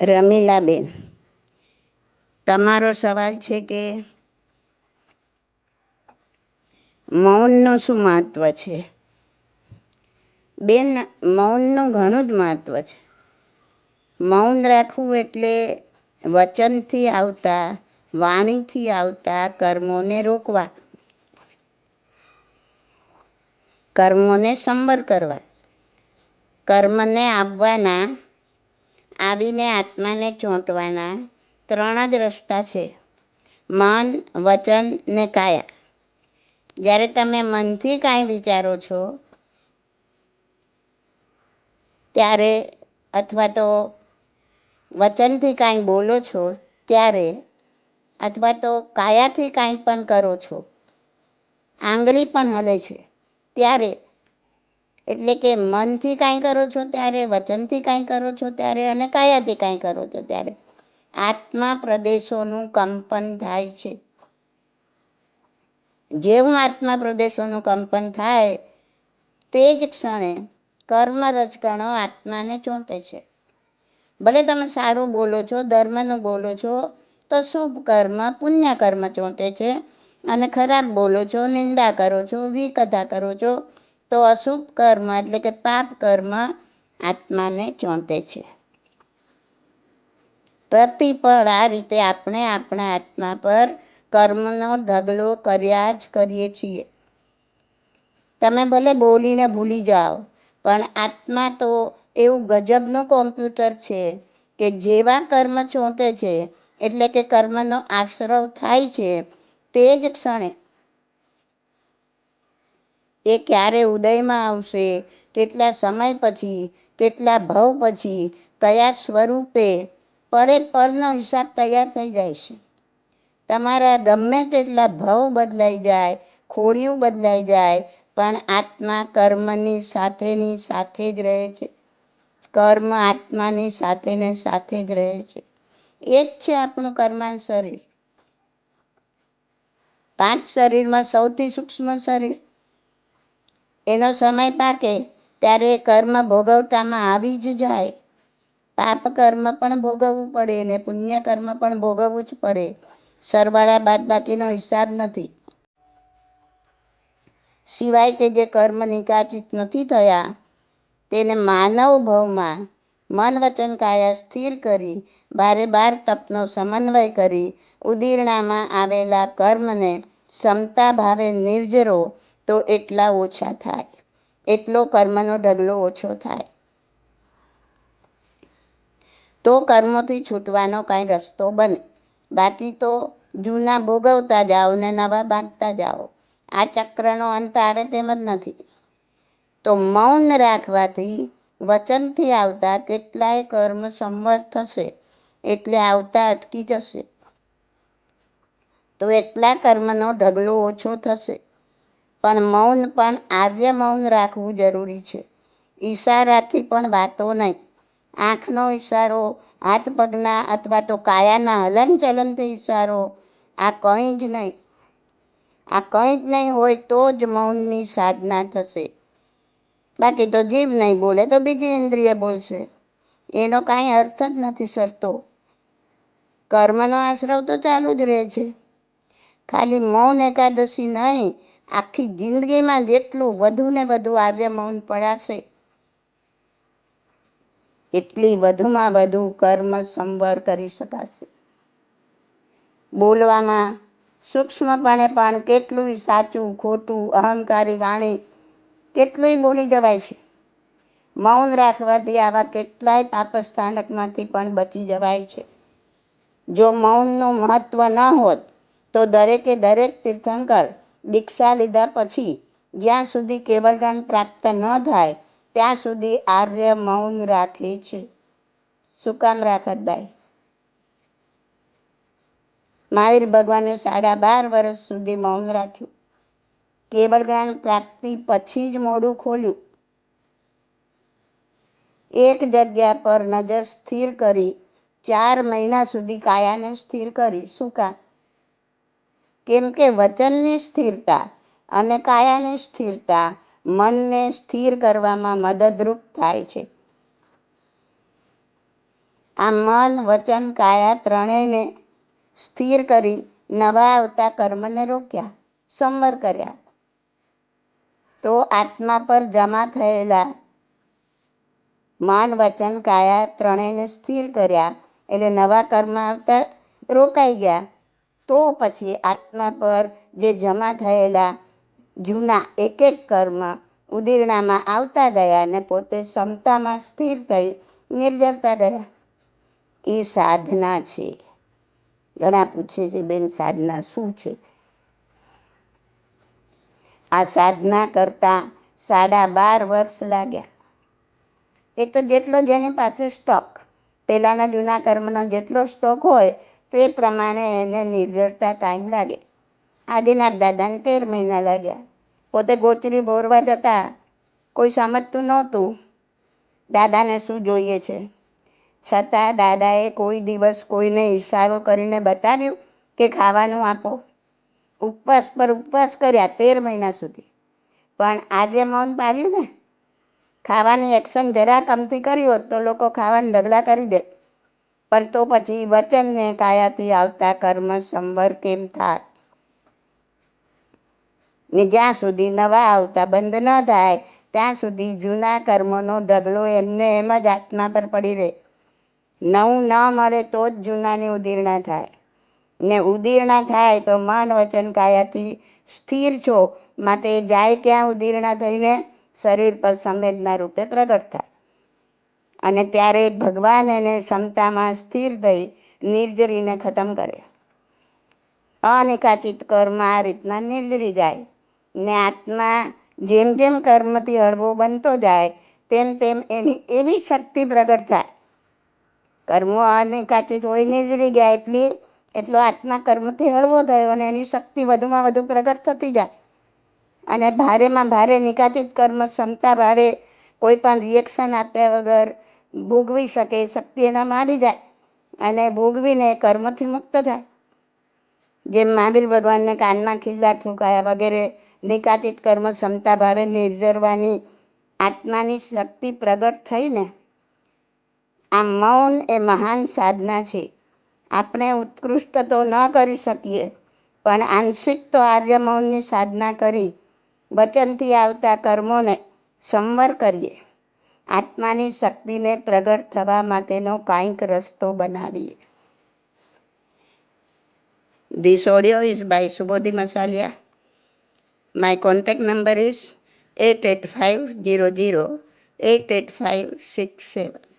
રમીલાબેન, તમારો સવાલ છે કે મૌનનું શું મહત્વ છે? બેન, મૌનનું ઘણું જ મહત્વ છે. મૌન રાખવું એટલે વચનથી આવતા, વાણીથી આવતા કર્મોને રોકવા, કર્મોને સંબર કરવા, કર્મને આવવાના આવીને આત્માને ચોંટવાના ત્રણ જ રસ્તા છે. મન, વચન ને કાયા. જ્યારે તમે મનથી કાંઈ વિચારો છો, ત્યારે અથવા તો વચનથી કાંઈ બોલો છો, ત્યારે અથવા તો કાયાથી કાંઈ પણ કરો છો, આંગળી પણ હલે છે, ત્યારે એટલે કે મનથી કાંઈ કરો છો ત્યારે, વચનથી કાંઈ કરો છો ત્યારે અને કાયાથી કાંઈ કરો છો ત્યારે. આત્મા પ્રદેશોનું કંપન થાય છે. જેવું આત્મા પ્રદેશોનું કંપન થાય, તે જ ક્ષણે કર્મ રજકણો આત્માને ચોંટે છે. ભલે તમે સારું બોલો છો, ધર્મનું બોલો છો, તો શુભ કર્મ, પુણ્ય કર્મ ચોંટે છે. અને ખરાબ બોલો છો, નિંદા કરો છો વિકથા કરો છો તો અશુભ કર્મ એટલે કે પાપ કર્મ આત્માને ચોંટે છે. પ્રતિપળ આ રીતે આપણે આપણા આત્મા પર કર્મનો ઢગલો કર્યા જ કરીએ છીએ. તમે ભલે બોલીને ભૂલી જાઓ, પણ આત્મા તો એવું ગજબનું કોમ્પ્યુટર છે કે જેવા કર્મ ચોંટે છે, એટલે કે કર્મનો આશ્રવ થાય છે, તે જ ક્ષણે એ ક્યારે ઉદયમાં આવશે? કેટલા સમય પછી કેટલા ભવ પછી કયા સ્વરૂપે? પડે પળનો હિસાબ તૈયાર થઈ જાય છે. તમારા ગમે તેટલા ભવ બદલાઈ જાય ખોડિયું બદલાઈ જાય, પણ આત્મા કર્મની સાથેની સાથે જ રહે છે. કર્મ આત્માની સાથે ને સાથે જ રહે છે. એ જ છે આપણું કર્માન શરીર. પાંચ શરીરમાં સૌથી સૂક્ષ્મ શરીર. એનો સમય પાકે ત્યારે કર્મ ભોગવતામાં આવી જ જાય. પાપ કર્મ પણ ભોગવવું પડે ને પુણ્ય કર્મ પણ ભોગવવું જ પડે. સરવાળા બાદ બાકીનો હિસાબ નથી. સિવાય કે જે કર્મ નિકાચિત નથી થયા, તેને માનવ ભવમાં મન વચન કાયા સ્થિર કરી, બારે બાર તપનો સમન્વય કરી, ઉદીરણામાં આવેલા કર્મને ક્ષમતા ભાવે નિર્જરો તો એટલા ઓછા થાય. એટલો કર્મનો ઢગલો ઓછો થાય. તો કર્મોથી છૂટવાનો કાંઈ રસ્તો બને. બાકી તો જૂના ભોગવતા જાઓ ને નવા બાંધતા જાઓ. આ ચક્રનો અંત આવે તેમ જ નથી. તો મૌન રાખવાથી વચનથી આવતા કેટલાય કર્મ સંવત થશે. એટલે આવતા અટકી જશે. તો એટલા કર્મનો ઢગલો ઓછો થશે. પણ મૌન પણ આર્ય મૌન રાખવું જરૂરી છે. ઈશારાથી પણ વાતો નહીં. આંખનો ઈશારો, હાથ પગના અથવા તો કાયાના હલનચલનથી ઈશારો, આ કંઈ જ નહીં. આ કંઈ જ નહીં હોય તો જ મૌનની સાધના થશે. બાકી તો જીભ નહીં બોલે તો બીજી ઇન્દ્રિય બોલશે. એનો કાંઈ અર્થ જ નથી સરતો. કર્મનો આશ્રવ તો ચાલુ જ રહે છે. ખાલી મૌન એકાદશી નહીં આખી જિંદગીમાં જેટલું વધુ ને વધુ આર્ય મૌન પડાશે, એટલી વધુમાં વધુ કર્મ સંવર કરી શકાશે. બોલવામાં સૂક્ષ્મપણે પણ કેટલું સાચું, ખોટું, અહંકારી વાણી કેટલું બોલી જવાય છે. મૌન રાખવાથી આવા કેટલાય પાપસ્થાનકમાંથી પણ બચી જવાય છે. જો મૌનનું મહત્વ ન હોત, તો દરેકે દરેક તીર્થંકર દીક્ષા લીધા પછી જ્યાં સુધી કેવળ પ્રાપ્ત ન થાય, ત્યાં સુધી આર્ય મૌન રાખે છે. શું કામ રાખત ભાઈ મહાવીર ભગવાને સાડા બાર વર્ષ સુધી મૌન રાખ્યું. કેવળ જ્ઞાન પ્રાપ્તિ પછી જ મોડું ખોલ્યું. એક જગ્યા પર નજર સ્થિર કરી, ચાર મહિના સુધી કાયાને સ્થિર કરી. શું કામ? કેમ કે વચનની સ્થિરતા અને કાયાની સ્થિરતા મનને સ્થિર કરવામાં મદદરૂપ થાય છે. આ મન, વચન, કાયા ત્રણેયને સ્થિર કરી નવા આવતા કર્મને રોક્યા, સંવર કર્યા. તો આત્મા પર જમા થયેલા મન, વચન, કાયા ત્રણેયને સ્થિર કર્યા એટલે નવા કર્મ આવતા રોકાઈ ગયા. તો પછી આત્મા પર જે જમા થયેલા જૂના એક એક કર્મ ઉદીરણામાં આવતા ગયા અને પોતે ક્ષમતામાં સ્થિર થઈ નિર્જરતા ગયા એ સાધના છે. ઘણા પૂછે છે, બેન, સાધના શું છે? આ સાધના કરતા સાડા બાર વર્ષ લાગ્યા. એ તો જેટલો જેની પાસે સ્ટોક પેલાના જૂના કર્મનો જેટલો સ્ટોક હોય તે પ્રમાણે એને નિર્જરતા ટાઈમ લાગે. આદિનાથ દાદાને તેર મહિના લાગ્યા. પોતે ગોચરી બોરવા જતા કોઈ સમજતું નહોતું. દાદાને શું જોઈએ છે? છતાં દાદાએ કોઈ દિવસ કોઈને ઈશારો કરીને બતાવ્યું કે ખાવાનું આપો. ઉપવાસ પર ઉપવાસ કર્યા તેર મહિના સુધી. પણ આજે મૌન પાડ્યું ને? ખાવાની એક્શન જરા કમથી કરી હોત તો લોકો ખાવાને ઢગલા કરી દે. પણ તો પછી વચનને કાયાથી આવતા કર્મ સંવર કેમ થાય ને જ્યાં સુધી નવા આવતા બંધ ન થાય, ત્યાં સુધી જૂના કર્મોનો ઢગલો એમને એમ જ આત્મા પર પડી રહે. નવું ન મળે તો જ જૂનાની ઉદીરણા થાય. ને ઉદીરણા થાય તો મન વચન કાયાથી સ્થિર છો. માટે જાય ક્યાં ઉદીરણા થઈને? શરીર પર સંવેદના રૂપે પ્રગટ થાય. અને ત્યારે ભગવાન એને ક્ષમતામાં સ્થિર થઈ નિર્જરીને ખતમ કરે. અનિકાચિત કર્મ આ રીતના નિર્જરી જાય. ને આત્મા જેમ જેમ કર્મથી હળવો બનતો જાય, તેમ તેમ એની એવી શક્તિ પ્રગટ થાય. કર્મો અનિકાચિત હોય નિર્જરી ગયા એટલી એટલો આત્મા કર્મથી હળવો થયો અને એની શક્તિ વધુમાં વધુ પ્રગટ થતી જાય. અને ભારેમાં ભારે નિકાચિત કર્મ ક્ષમતા ભાવે કોઈ પણ રિએક્શન આપ્યા વગર ભોગવી શકે, શક્તિ એના મારી જાય અને ભોગવીને કર્મથી મુક્ત થાય. જેમ મહાવીર ભગવાનને કાનમાં ખીલ્લા ઠુકાયા વગેરે, નિકાચિત કર્મ ક્ષમતા ભાવે નિર્જરવાની આત્માની શક્તિ પ્રગટ થઈને, આ મૌન એ મહાન સાધના છે. આપણે ઉત્કૃષ્ટ તો ન કરી શકીએ, પણ આંશિક તો આર્ય મૌનની સાધના કરી વચનથી આવતા કર્મોને સંવર કરીએ. આત્માની શક્તિને પ્રગટ થવા માટેનો કાંઈક રસ્તો બનાવીએ This audio is by Subodhi Masalia. My contact number is 88500 88567.